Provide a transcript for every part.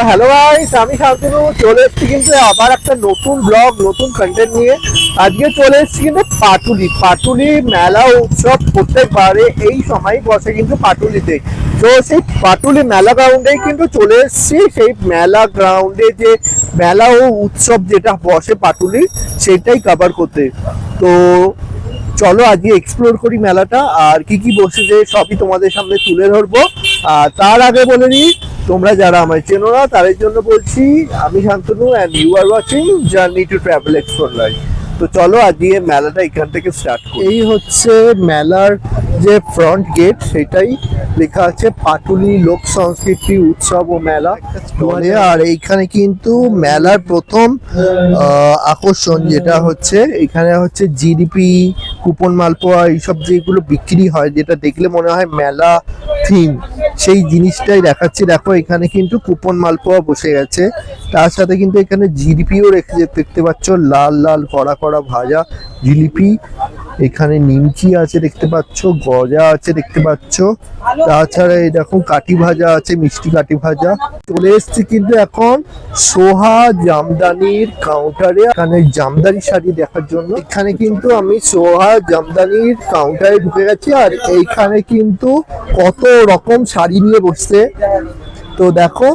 Hello guys আমি শান্তনু চলে এসেছি কিন্তু আবার একটা নতুন ব্লগ নতুন কন্টেন্ট নিয়ে। আজকে চলে এসেছি কিন্তু পাটুলি। পাটুলি মেলা উৎসব প্রত্যেকবারে এই সময় বসে কিন্তু পাটুলিতে। তো সেই পাটুলি মেলা গ্রাউন্ডেই কিন্তু চলে এসেছি। সেই মেলা গ্রাউন্ডে যে মেলা ও উৎসব যেটা বসে পাটুলি, সেটাই কভার করতে। তো চলো আজকে এক্সপ্লোর করি মেলাটা, আর কি কি বসেছে সবই তোমাদের সামনে তুলে ধরবো। আর তার আগে বলে দিই তোমরা যারা আমায় চেনো না, তাদের জন্য বলছি, আমি Shantanu and you are watching journey to travel explore life তো চলো আজকে মেলাটা এখান থেকে স্টার্ট করি। এই হচ্ছে মেলার যে ফ্রন্ট গেট সেটাই লেখা আছে, পাটুলি লোক সংস্কৃতি উৎসব ও মেলা। আর এইখানে কিন্তু মেলার প্রথম আকর্ষণ যেটা হচ্ছে, এখানে হচ্ছে জিডিপি কুপন মালপোয়া এইসব যেগুলো বিক্রি হয়, যেটা দেখলে মনে হয় মেলা থিম সেই জিনিসটাই দেখাচ্ছি। দেখো, এখানে কিন্তু কুপন মালপোয়া বসে গেছে। তার সাথে কিন্তু এখানে জিলিপিও রেখে দেখতে পাচ্ছ, লাল লাল কড়া কড়া ভাজা জিলিপি। এখানে নিমকি আছে দেখতে পাচ্ছ, গজা আছে দেখতে পাচ্ছ। তাছাড়া এই দেখো কাটি ভাজা আছে, মিষ্টি কাটি ভাজা। চলে এসছি কিন্তু এখন সোহা জামদানির কাউন্টারে এখানে জামদানি শাড়ি দেখার জন্য। এখানে কিন্তু আমি সোহা জামদানির কাউন্টারে ঢুকে গেছি, আর এইখানে কিন্তু কত রকম শাড়ি নিয়ে বসছে। তো দেখো,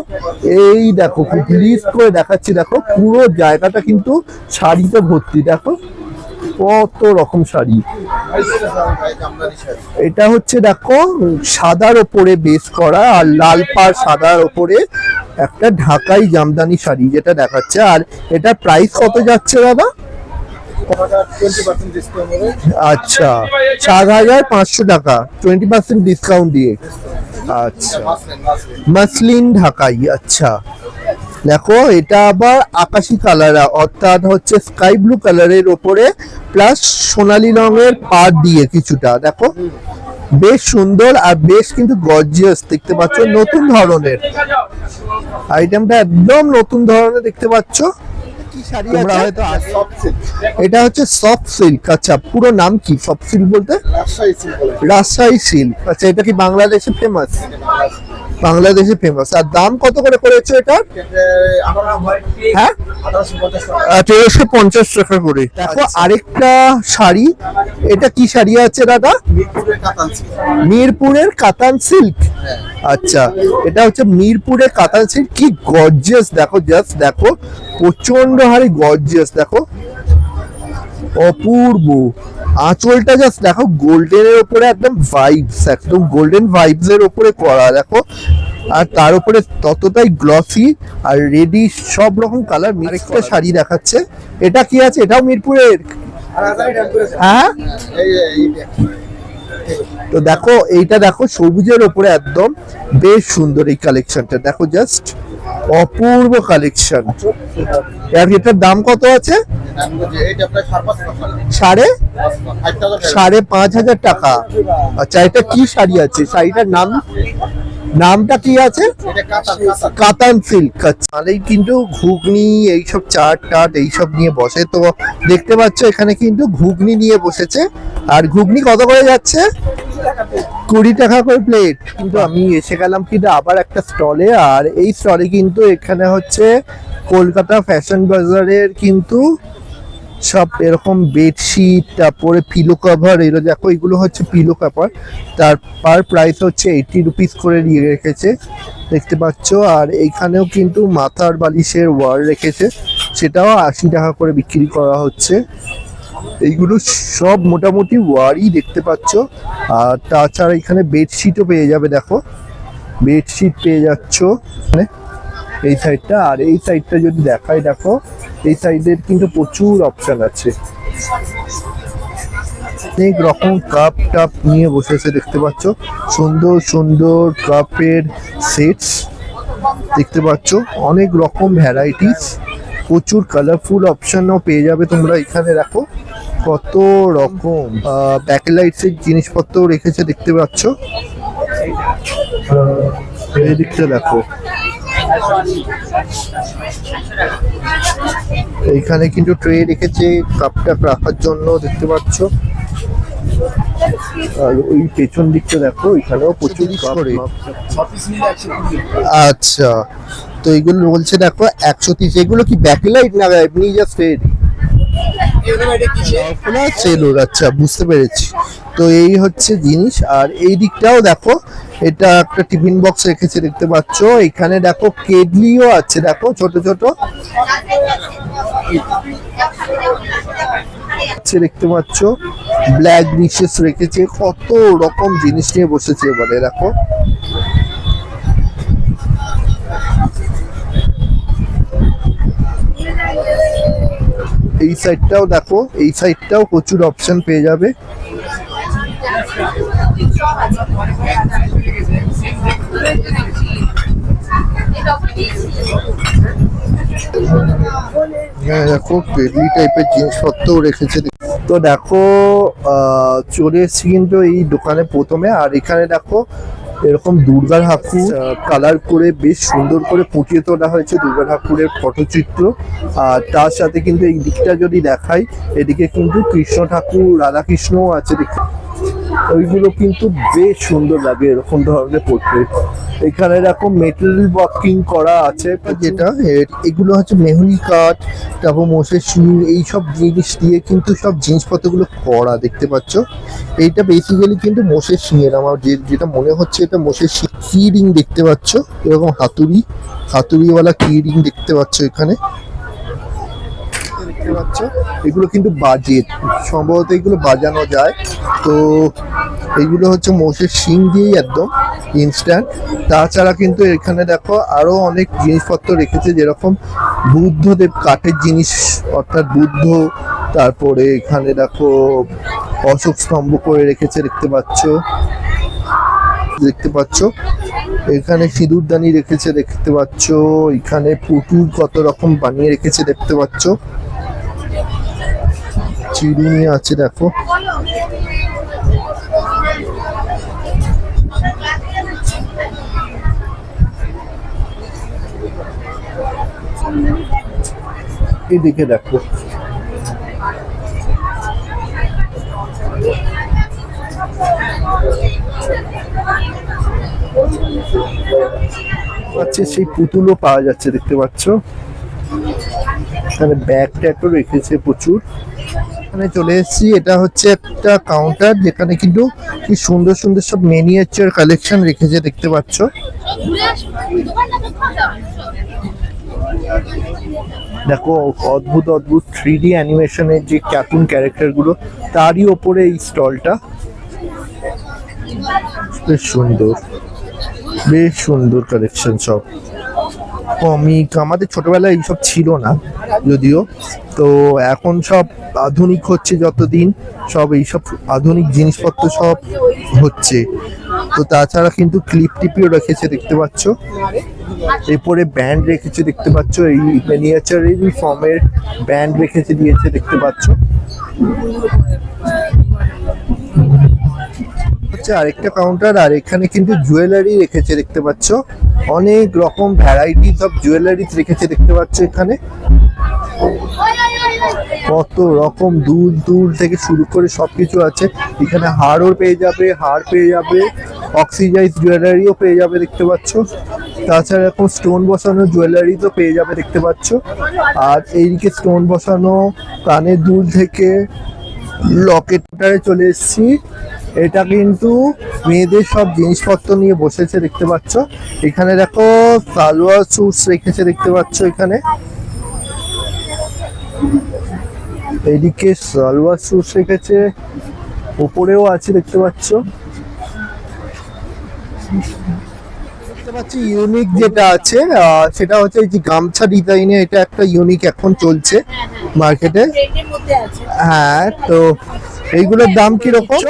এই দেখো, খুব লিস্ট করে দেখাচ্ছি, দেখো, পুরো জায়গাটা কিন্তু শাড়িতে ভর্তি, দেখো। কত রকম শাড়ি? এটা হচ্ছে দেখো, সাদার ওপরে বেস করা আর লাল পাড় সাদার ওপরে একটা ঢাকাই জামদানি শাড়ি যেটা দেখাচ্ছে। আর এটা প্রাইস কত যাচ্ছে দাদা? আচ্ছা সাত হাজার পাঁচশো টাকা। টোয়েন্টি পার্সেন্ট ডিসকাউন্ট দিয়ে। আচ্ছা। মাসলিন ঢাকাই আচ্ছা। দেখো এটা আবার আকাশি কালার অর্থাৎ হচ্ছে স্কাই ব্লু কালারের ওপরে প্লাস সোনালী রঙের পাড় দিয়ে কিছুটা দেখো। বেশ সুন্দর আর বেশ কিন্তু গর্জিয়াস দেখতে পাচ্ছ নতুন ধরনের। আইটেমটা একদম নতুন ধরনের দেখতে পাচ্ছ। তোমরা হয়তো এটা হচ্ছে সফট সিল্ক আচ্ছা পুরো নাম কি? সফট সিল্ক বলতে? রাজশাহী সিল্ক আচ্ছা এটা কি বাংলাদেশে ফেমাস বাংলাদেশে ফেমাস আর দাম কত করে করেছ এটা? হ্যাঁ? তেরোশো পঞ্চাশ টাকা করে। দেখো আরেকটা শাড়ি। এটা কি শাড়ি আছে দাদা? মিরপুরের কাতান সিল্ক। আচ্ছা এটা হচ্ছে মিরপুরের কাতান সিল্ক। কি গর্জিয়াস দেখো জাস্ট দেখো প্রচণ্ড হারে গর্জিয়াস দেখো অপূর্ব। আঁচলটা জাস্ট দেখো গোল্ডেনের উপরে একদম ভাইবস একদম গোল্ডেন ভাইবস এর উপরে করা দেখো। আর তার উপরে ততটাই গ্লসি আর রেডি সব রকম কালার মিক্সড শাড়ি দেখাচ্ছে। এটা কি আছে? এটাও মিরপুরের? হ্যাঁ? তো দেখো এইটা দেখো সবুজের উপরে একদম বেশ সুন্দর এই কালেকশনটা দেখো জাস্ট অপূর্ব কালেকশন আর এটার দাম কত আছে? সাড়ে? সাড়ে পাঁচ হাজার টাকা। আচ্ছা এটা কি শাড়ি আছে? শাড়িটার নাম? নামটা কি আছে? কাতান সিল্ক তাহলেই কিন্তু ঘুগনি এইসব চাট টাট এইসব নিয়ে বসে। তো দেখতে পাচ্ছ এখানে কিন্তু ঘুগনি নিয়ে বসেছে। আর ঘুগনি কত করে যাচ্ছে? কুড়ি টাকা করে প্লেট কিন্তু আমি এসে গেলাম কিন্তু আবার একটা স্টলে আর এই স্টলে কিন্তু এখানে হচ্ছে কলকাতা ফ্যাশন বাজারের কিন্তু সব এরকম বেডশিট তারপরে পিলো কভার এগুলো দেখো, এগুলো হচ্ছে পিলো কভার তার পার প্রাইস হচ্ছে এইটি রুপিস করে নিয়ে রেখেছে, দেখতে পাচ্ছ। আর এইখানেও কিন্তু মাথার বালিশের ওয়ার রেখেছে, সেটাও আশি টাকা করে বিক্রি করা হচ্ছে। এইগুলো সব মোটামুটি ওয়ারই দেখতে পাচ্ছ। আর তাছাড়া এখানে বেডশিটও পেয়ে যাবে, দেখো। বেডশিট পেয়ে যাচ্ছ। এখানে এই সাইডটা আর এই সাইডটা যদি দেখাই, দেখো, এই সাইডের কিন্তু প্রচুর অপশন আছে। অনেক রকম কাপ টাপ নিয়ে বসেছে দেখতে পাচ্ছ। সুন্দর সুন্দর কাপের সেটস দেখতে পাচ্ছ। অনেক রকম ভ্যারাইটিস প্রচুর কালারফুল অপশনও পেয়ে যাবে তোমরা এখানে, দেখো। কত রকম ব্যাকলাইটস এর জিনিসপত্র রেখেছে, দেখতে পাচ্ছ। এই দিকটা দেখো। এইখানে কিন্তু ট্রে রেখেছে কাপটা রাখার জন্য দেখতে পাচ্ছ। আর ওই পেছন দিকটা দেখো এখানেও প্রচুর কাপ আচ্ছা তো এগুলো বলছে দেখো একশো তিরিশ। এগুলো কি ব্যাকলাইট না এমনি জাস্ট সেলুর আচ্ছা বুঝতে পেরেছি। তো এই হচ্ছে জিনিস আর এই দিকটাও দেখো এটা একটা টিফিন বক্স রেখেছে, দেখতে পাচ্ছ। এখানে দেখো কেডলিও আছে, দেখো ছোট ছোট। দেখতে পাচ্ছ। ব্ল্যাক ডিশেস রেখেছে, কত রকম জিনিস নিয়ে বসেছে এবারে, দেখো। এই সাইডটাও দেখো, এই সাইডটাও প্রচুর অপশন পেয়ে যাবে। দেখো পেডলি টাইপের জিনিসপত্র রেখেছে। তো দেখো চলে এসেছি কিন্তু এই দোকানে প্রথমে, আর এখানে দেখো, এরকম দুর্গা ঠাকুর কালার করে বেশ সুন্দর করে ফুটিয়ে তোলা হয়েছে দুর্গা ঠাকুরের ফটোচিত্র। আর তার সাথে কিন্তু এই দিকটা যদি দেখাই, এদিকে কিন্তু কৃষ্ণ ঠাকুর, রাধাকৃষ্ণও আছে দেখতে। ওইগুলো কিন্তু বেশ সুন্দর লাগে, এরকম ধরনের পোর্ট্রেট এখানে এরকম মেটাল ওয়ার্কিং করা আছে। যেটা এগুলো হচ্ছে মেহুলি কাঠ, তারপর মোষের শিং এইসব জিনিস দিয়ে কিন্তু সব জিনিসপত্রগুলো করা, দেখতে পাচ্ছ? এইটা বেসিক্যালি কিন্তু মোষের শিঙের, আমার যে, যেটা মনে হচ্ছে এটা মোষের কি রিং দেখতে পাচ্ছ? এরকম হাতুড়ি, হাতুড়িওয়ালা কি রিং দেখতে পাচ্ছ এখানে। দেখতে পাচ্ছ? এগুলো কিন্তু বাজে, সম্ভবত এগুলো বাজানো যায়। তো এইগুলো হচ্ছে মোষের শিং দিয়েই একদম ইনস্ট্যান্ট তাছাড়া কিন্তু এখানে দেখো আরও অনেক জিনিসপত্র রেখেছে, যেরকম বুদ্ধদেব কাঠের জিনিস, অর্থাৎ বুদ্ধ। তারপরে এখানে দেখো অশোক স্তম্ভ করে রেখেছে, দেখতে পাচ্ছ? দেখতে পাচ্ছ? এখানে সিঁদুরদানি রেখেছে, দেখতে পাচ্ছ? এখানে পুতুল কত রকম বানিয়ে রেখেছে, দেখতে পাচ্ছ? চিরুনি আছে, দেখো। এদিকে দেখো। পাচ্ছে সেই পুতুলও পাওয়া যাচ্ছে, দেখতে পাচ্ছ। এখানে ব্যাগ ট্যাগও রেখেছে প্রচুর। এখানে চলে এসেছি, এটা হচ্ছে একটা কাউন্টার যেখানে কিন্তু কি সুন্দর সুন্দর সব মেনিয়েচার কালেকশন রেখেছে, দেখতে পাচ্ছ। দেখো, অদ্ভুত অদ্ভুত থ্রি ডি অ্যানিমেশনের যে কার্টুন ক্যারেক্টারগুলো তারই ওপরে এই স্টলটা। বেশ সুন্দর বেশ সুন্দর কালেকশন সব। কমিক আমাদের ছোটবেলায় এইসব ছিল না, যদিও। তো এখন সব আধুনিক হচ্ছে যতদিন, সব এইসব আধুনিক জিনিসপত্র সব হচ্ছে। তো তাছাড়া কিন্তু ক্লিপ টিপিও রেখেছে, দেখতে পাচ্ছ? এরপরে ব্যান্ড রেখেছে দেখতে পাচ্ছ এই মিনিয়েচারেরই ফর্মের ব্যান্ড রেখেছে দিয়েছে দেখতে পাচ্ছ। হচ্ছে আরেকটা কাউন্টার আর এখানে কিন্তু জুয়েলারি রেখেছে দেখতে পাচ্ছ। অনেক রকম ভ্যারাইটিস অফ জুয়েলারিজ রেখেছে দেখতে পাচ্ছ এখানে। কত রকম দুল দুল থেকে শুরু করে সবকিছু আছে। এখানে হারও পেয়ে যাবে হাড় পেয়ে যাবে অক্সিজাইজ জুয়েলারিও পেয়ে যাবে দেখতে পাচ্ছ। তাছাড়া এখন স্টোন বসানো জুয়েলারি তো পেয়ে যাবে দেখতে পাচ্ছ। আর এইদিকে স্টোন বসানো কানের দুল থেকে লকেটটারে চলে এসেছি। এটা কিন্তু মেয়েদের সব জিনিসপত্র নিয়ে বসেছে, দেখতে পাচ্ছ। এখানে দেখো, সালোয়ার স্যুটস রেখেছে, দেখতে পাচ্ছ এখানে। এইদিকে সালোয়ার স্যুটস রেখেছে। উপরেও আছে, দেখতে পাচ্ছ। পাচ্ছি ইউনিক যেটা আছে সেটা হচ্ছে এই যে গামছা ডিজাইনে এটা একটা ইউনিক এখন চলছে মার্কেটে হ্যাঁ তো এইগুলোর দাম কীরকম?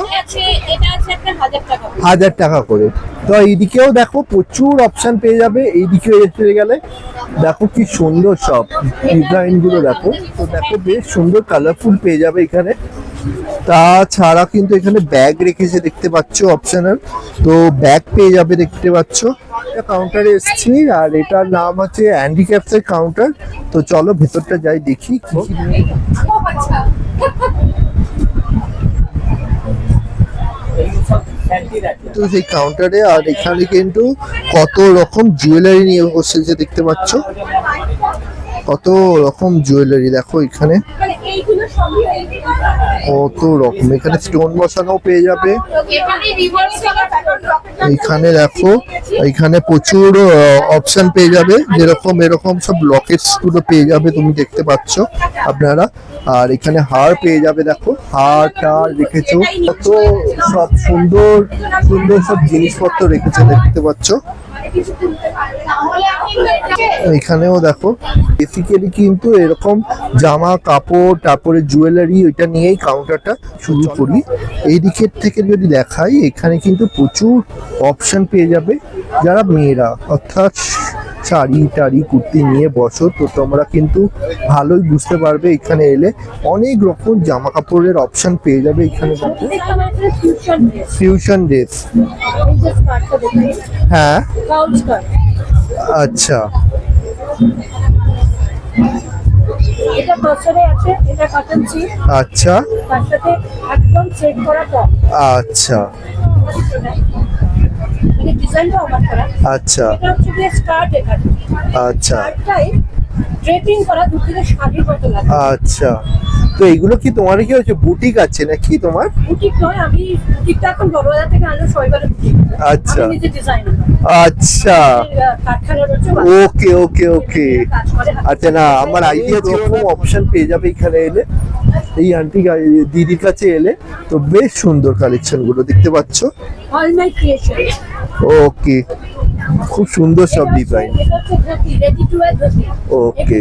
হাজার টাকা করে। তো এইদিকেও দেখো প্রচুর অপশন পেয়ে যাবে, এইদিকে এসে গেলে দেখো কি সুন্দর সব ডিজাইনগুলো দেখো। তো দেখো বেশ সুন্দর কালারফুল পেয়ে যাবে এখানে। তাছাড়া কিন্তু এখানে ব্যাগ রেখেছে দেখতে পাচ্ছ অপশনাল তো ব্যাগ পেয়ে যাবে দেখতে পাচ্ছ। কাউন্টারে এসেছি, আর এটার নাম হচ্ছে হ্যান্ডিক্যাপস এর কাউন্টার তো চলো ভেতরটা যাই দেখি তো সেই কাউন্টারে আর এখানে কিন্তু কত রকম জুয়েলারি নিয়ে বসেছে দেখতে পাচ্ছ। কত রকম জুয়েলারি দেখো এখানে। কত রকম। এখানে স্টোন বসানো পেয়ে যাবে। এখানে দেখো এইখানে প্রচুর অপশন পেয়ে যাবে। যেরকম, এরকম সব লকেটসগুলো পেয়ে যাবে তুমি দেখতে পাচ্ছ আপনারা। আর এখানে হার পেয়ে যাবে দেখো। হার, টার রেখেছো। কত সব সুন্দর সুন্দর সব জিনিসপত্র রেখেছে দেখতে পাচ্ছ। এখানেও দেখো বেসিক্যালি কিন্তু এরকম জামা, কাপড়, তারপরে জুয়েলারি ওইটা নিয়েই কাউন্টারটা শুরু করি। এই দিকের থেকে যদি দেখাই, এখানে কিন্তু প্রচুর অপশন পেয়ে যাবে যারা মেয়েরা। অর্থাৎ শাড়ি টাড়ি কুর্তি নিয়ে বসো তো তোমরা কিন্তু ভালোই বুঝতে পারবে এখানে এলে। অনেক রকম জামা কাপড়ের অপশন পেয়ে যাবে এখানে ফিউশন ড্রেস হ্যাঁ। আচ্ছা। এটা বছরে আছে এটা কটন চিপ আচ্ছা। তার সাথে একদম সেট করা টপ আচ্ছা। মানে ডিজাইনটা আমার করা আচ্ছা। এটা হচ্ছে যে স্কার্ট এখানে আচ্ছা। স্কার্টটাই ড্রেপিং করা দু থেকে শাড়ির মতো লাগে। আচ্ছা। তো এইগুলো কি তোমার কি হচ্ছে বুটিক আছে নাকি তোমার? বুটিক নয় আমি বুটিকটা এখন বড়বাজার থেকে আনলো বুটিক। আচ্ছা। আমি নিজে ডিজাইন আচ্ছা। কারখানা রয়েছে ওকে ওকে ওকে। আচ্ছা না আমার আইডিয়া রকম অপশন পেয়ে যাবে এখানে এলে? এই আন্টি দিদির কাছে এলে তো বেশ সুন্দর কালেকশনগুলো দেখতে পাচ্ছ? All my creation okay. খুব সুন্দর সব ডিজাইন ওকে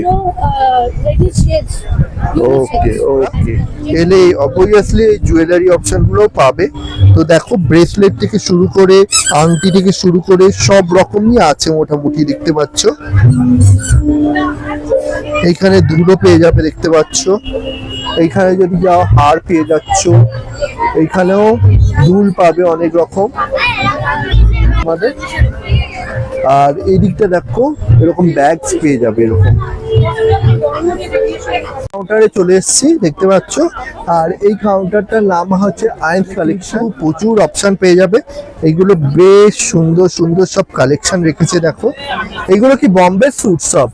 ওকে ওকে এলে অবভিয়াসলি জুয়েলারি অপশনগুলো পাবে। তো দেখো ব্রেসলেট থেকে শুরু করে আংটি থেকে শুরু করে সব রকমই আছে মোটামুটি দেখতে পাচ্ছ? এইখানে ধুলো পেয়ে যাবে দেখতে পাচ্ছ? এইখানে যদি যাও হার পেয়ে যাচ্ছ। এইখানেও দুল পাবে অনেক রকম। আমাদের আর এই দিকটা দেখো এরকম ব্যাগস পেয়ে যাবে এরকম। কাউন্টারে চলে এসেছি দেখতে পাচ্ছ। আর এই কাউন্টারটার নাম হচ্ছে আয়েন্স কালেকশন প্রচুর অপশান পেয়ে যাবে। এইগুলো বেশ সুন্দর সুন্দর সব কালেকশন রেখেছে দেখো। এইগুলো কি বম্বে স্যুট সব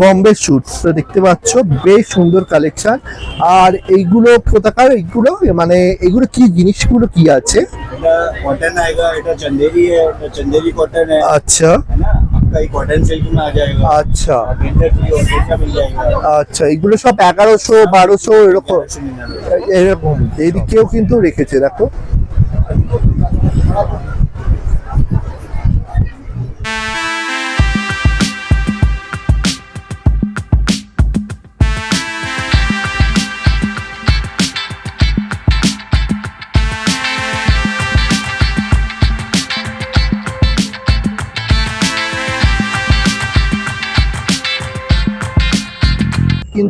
বম্বে স্যুট তো দেখতে পাচ্ছ বেশ সুন্দর কালেকশন আর এইগুলো কোথাকার? এইগুলো মানে এগুলো কি জিনিসগুলো কি আছে? আচ্ছা। आपका ये कॉटन सिल्क में आ जाएगा আচ্ছা प्रिंटेड भी और दूसरा मिल जाएगा আচ্ছা এগুলো সব এগারোশো বারোশো এরকম ऐसे निन्यानवे। এরকম এইদিকেও কিন্তু রেখেছে দেখো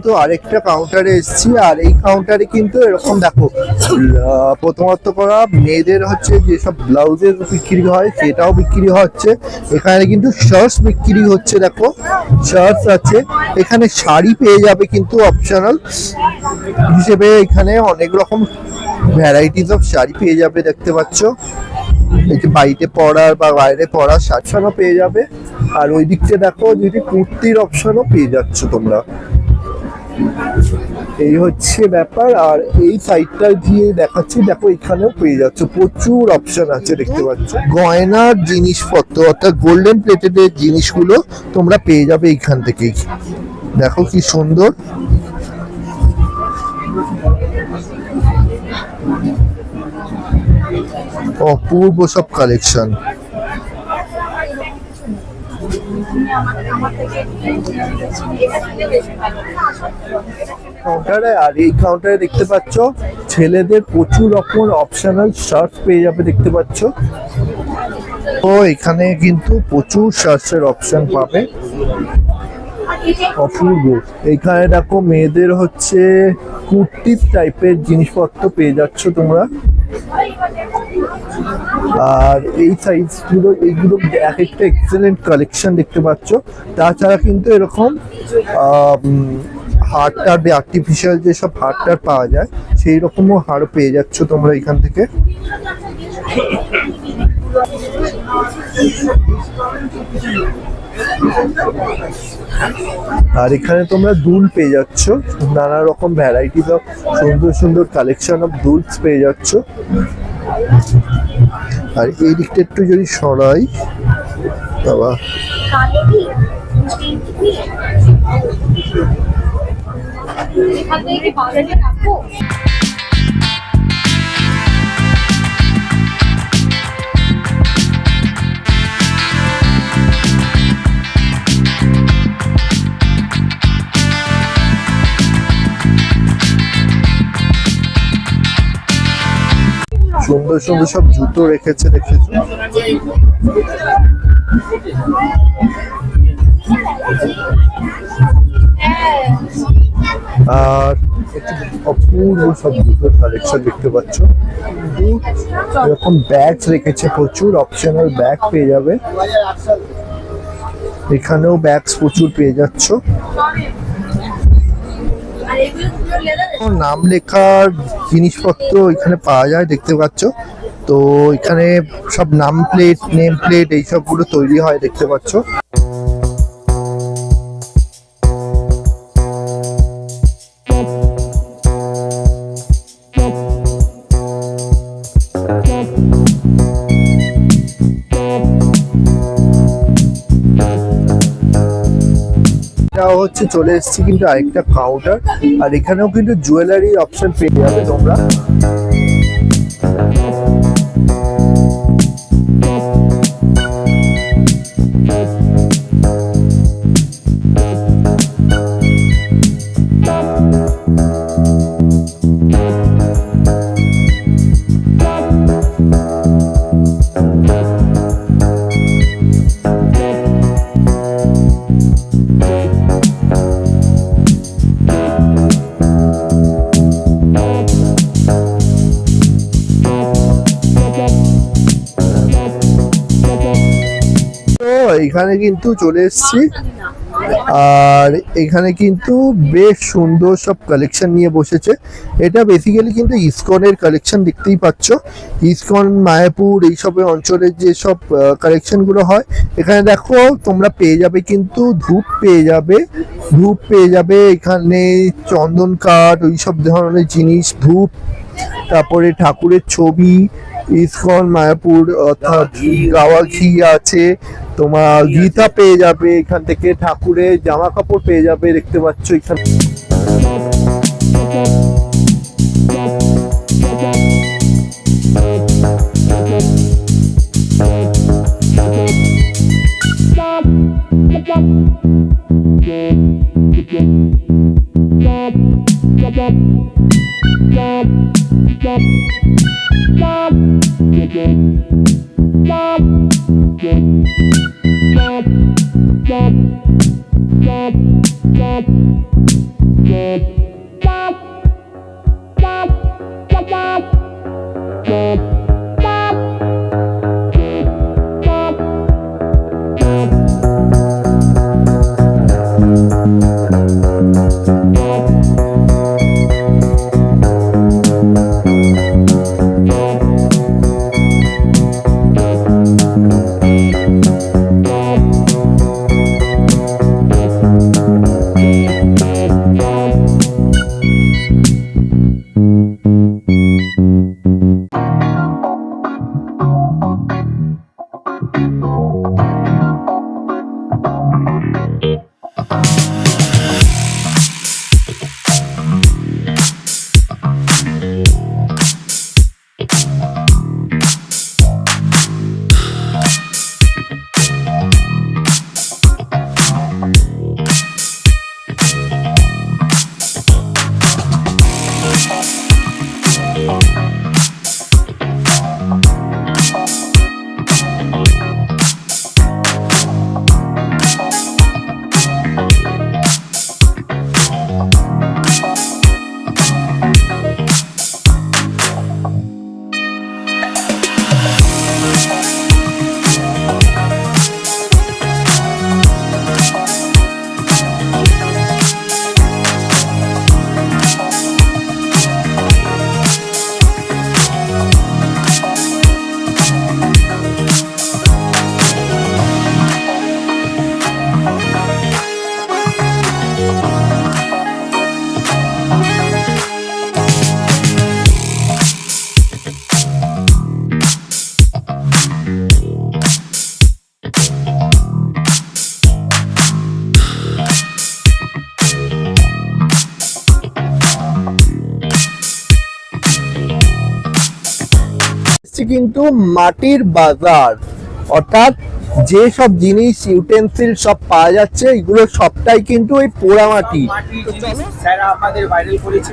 কিন্তু আরেকটা কাউন্টারে এসেছি, আর এই কাউন্টারে কিন্তু এরকম দেখো প্রথমত করা মেয়েদের হচ্ছে যেসব ব্লাউজের বিক্রি হয়, সেটাও বিক্রি হচ্ছে। এখানে কিন্তু শার্টস বিক্রি হচ্ছে, দেখো শার্টস আছে। এখানে শাড়ি পেয়ে যাবে কিন্তু অপশনাল হিসেবে। এখানে অনেক রকম ভ্যারাইটিস অফ শাড়ি পেয়ে যাবে, দেখতে পাচ্ছ। এই বাড়িতে পড়ার বা বাইরে পরার শার্টসানও পেয়ে যাবে। আর ওই দিকটা দেখো, যদি কুর্তির অপশনও পেয়ে যাচ্ছ তোমরা। এই হচ্ছে ব্যাপার, আর এই সাইডটা দিয়ে দেখাচ্ছি, দেখো এখানেও পেয়ে যাচ্ছে, প্রচুর অপশন আছে দেখতে পাচ্ছ। গয়নার জিনিসপত্র, অর্থাৎ গোল্ডেন প্লেটেড জিনিসগুলো তোমরা পেয়ে যাবে এইখান থেকেই। দেখো কি সুন্দর। অপূর্ব সব কালেকশন কাউন্টারে আর এই কাউন্টারে দেখতে পাচ্ছ, ছেলেদের প্রচুর রকম অপশনাল শার্টস পেয়ে যাবে দেখতে পাচ্ছ। তো এখানে কিন্তু প্রচুর শার্টসের অপশন পাবে। অপূর্ব। এখানে দেখো মেয়েদের হচ্ছে কুর্তি টাইপের জিনিসপত্র পেয়ে যাচ্ছ তোমরা। আর এই সাইজগুলো এইগুলো এক একটা এক্সেলেন্ট কালেকশন দেখতে পাচ্ছ। তাছাড়া কিন্তু এরকম হারটার আর্টিফিশিয়াল যেসব হারটার পাওয়া যায় সেই রকমও হার পেয়ে যাচ্ছ তোমরা এখান থেকে। আর এখানে তোমরা দুল পেয়ে যাচ্ছ। নানা রকম ভ্যারাইটিস অফ সুন্দর সুন্দর কালেকশন অফ দুলস পেয়ে যাচ্ছ। আর এই দিকটা একটু যদি সরাই, বাবা। এখান থেকে বাজারে রাখব। সুন্দর সুন্দর সব জুতো রেখেছে, দেখেছ? আর অপূর্ব সব জুতোর কালেকশন দেখতে পাচ্ছ। এরকম ব্যাগস রেখেছে প্রচুর অপশনাল ব্যাগ পেয়ে যাবে। এখানেও ব্যাগস প্রচুর পেয়ে যাচ্ছ। নাম লেখার জিনিসপত্র এখানে পাওয়া যায়, দেখতে পাচ্ছ। তো এখানে সব নাম প্লেট নেম প্লেট এইসবগুলো তৈরি হয়, দেখতে পাচ্ছ। হচ্ছে চলে এসেছি কিন্তু আরেকটা কাউন্টার আর এখানেও কিন্তু জুয়েলারি অপশন পেয়ে যাবে তোমরা। এখানে কিন্তু চলে এসেছি। আর এখানে কিন্তু বেশ সুন্দর সব কালেকশন নিয়ে বসেছে। এটা বেসিক্যালি কিন্তু ইসকনের কালেকশন দেখতেই পাচ্ছ। ইসকন, মায়াপুর এইসবের অঞ্চলের যে সব কালেকশনগুলো হয়, এখানে দেখো তোমরা পেয়ে যাবে কিন্তু ধূপ পেয়ে যাবে। ধূপ পেয়ে যাবে এখানে চন্দন কাঠ ওই সব ধরনের জিনিস, ধূপ, তারপরে ঠাকুরের ছবি ইসকন, মায়াপুর, অর্থাৎ গাওয়া ঘি আছে তোমার গীতা পেয়ে যাবে এখান থেকে, ঠাকুরের জামা কাপড় পেয়ে যাবে, দেখতে পাচ্ছ এখানে Thank you. Yeah. কিন্তু মাটির বাজার অর্থাৎ যে সব জিনিস ইউটেন্সিল সব পাওয়া যাচ্ছে এগুলো সবটাই কিন্তু ওই মাটির জিনিস স্যার আমাদের ভাইরাল করেছে।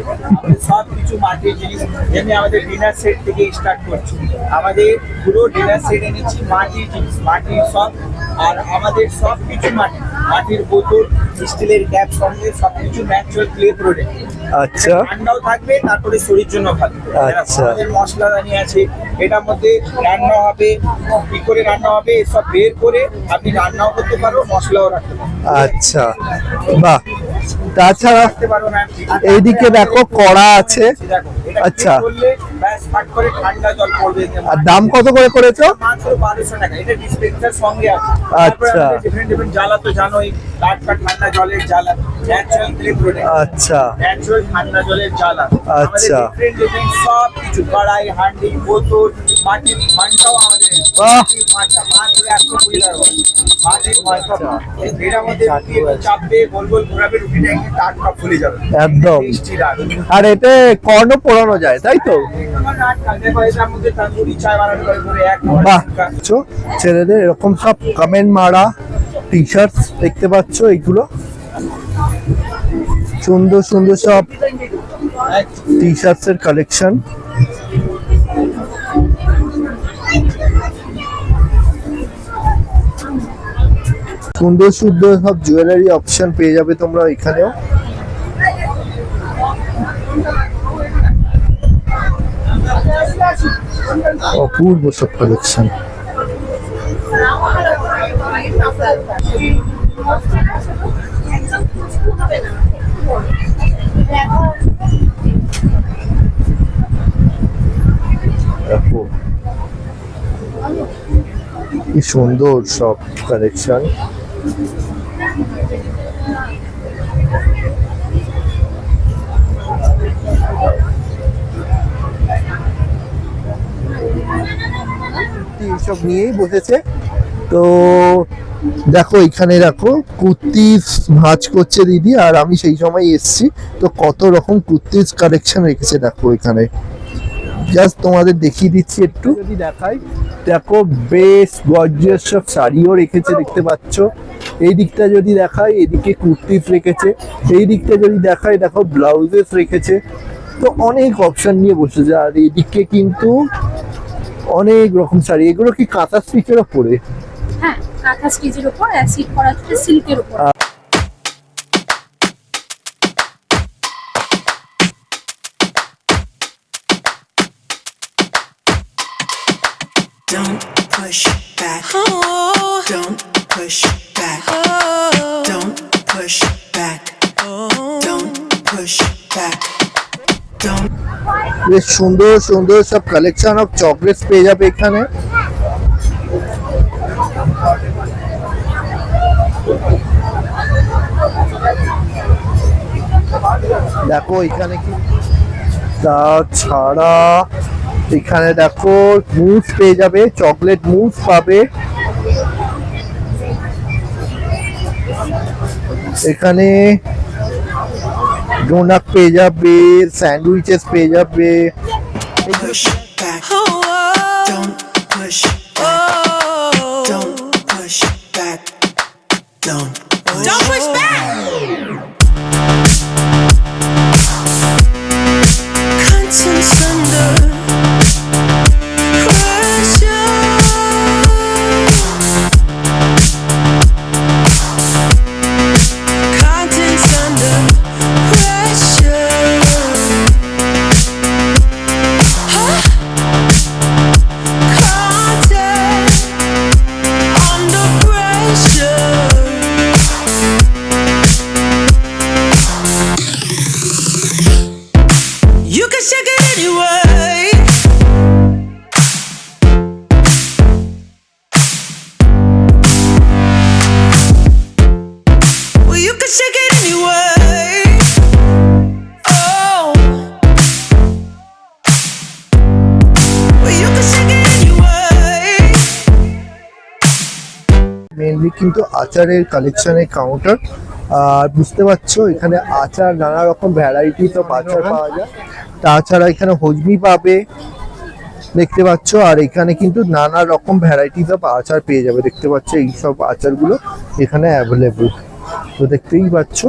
সব কিছু মাটির জিনিস। যেমনি আমাদের ডিনার সেট থেকে স্টার্ট করছি। আমাদের পুরো ডিনার সেট এনেছি মাটির জিনিস মাটির সব। আর আমাদের সব কিছু মাটি মাটির বোতল স্টিলের ক্যাপ সঙ্গে সব কিছু ন্যাচারাল ক্লে প্রোডাক্ট আচ্ছা। ঠান্ডাও থাকবে তারপরে শরীর জন্য ভালো। আচ্ছা। আমাদের মশলাদানি আছে এটার মধ্যে রান্না হবে কি করে রান্না হবে সব বের করে আপনি রান্নাও করতে পারো মশলাও রাখতে পারো। আচ্ছা বাহ। তাছাড়া রাখতে পারো ম্যাম এইদিকে দেখো কড়া আছে। দেখো আচ্ছা। আর দাম কত করে করেছ? আচ্ছা। আচ্ছা। আচ্ছা। একদম। আর এতে কর্ণ পোড়ানো যায়, তাই তো? বানানো বাহ ছেলেদের এরকম সব কমেন্ট মারা টি শার্ট দেখতে পাচ্ছ এইগুলো? সুন্দর সুন্দর সব টি শার্টস এর কালেকশন সুন্দর সুন্দর সব জুয়েলারি অপশন পেয়ে যাবে তোমরা এখানেও। অপূর্ব সব কালেকশন। কি সুন্দর সব কালেকশন। এইসব নিয়েই বসেছে। তো দেখো, এখানে দেখো কুর্তিস ভাঁজ করছে দিদি, আর আমি সেই সময় এসছি। তো কত রকম কুর্তিস কালেকশন রেখেছে দেখো এখানে। জাস্ট তোমাদের দেখিয়ে দিচ্ছি একটু। যদি দেখাই, দেখো, বেশ গর্জিয়াস সব শাড়িও রেখেছে, দেখতে পাচ্ছ। এই দিকটা যদি দেখাই, এদিকে কুর্তিস রেখেছে। এই দিকটা যদি দেখাই, দেখো, ব্লাউজেস রেখেছে। তো অনেক অপশন নিয়ে বসেছে। আর এদিকে কিন্তু অনেক রকম শাড়ি। এগুলো কি কাঁথা স্টিচের ওপরে? হ্যাঁ কাঁথা স্টিচের ওপর অ্যাসিড করা সিল্কের উপর Don't push. বেশ সুন্দর সুন্দর সব কালেকশন অফ চকলেটস পেয়ে যাবে এখানে। দেখো এখানে কি? তাছাড়া এখানে দেখো মুস পেয়ে যাবে চকলেট মুস পাবে। এখানে ডোনাট পেয়ে যাবে স্যান্ডউইচেস পেয়ে যাবে। কিন্তু আচারের কালেকশনের কাউন্টার আর বুঝতে পারছ এখানে আচার নানা রকম ভ্যারাইটি তো আচার পাওয়া যায়। তাছাড়া এখানে হজমি পাবে দেখতে পাচ্ছ আর এখানে কিন্তু নানা রকম ভ্যারাইটিস অফ আচার পেয়ে যাবে দেখতে পাচ্ছ এইসব আচারগুলো এখানে অ্যাভেলেবল তো দেখতেই পাচ্ছ।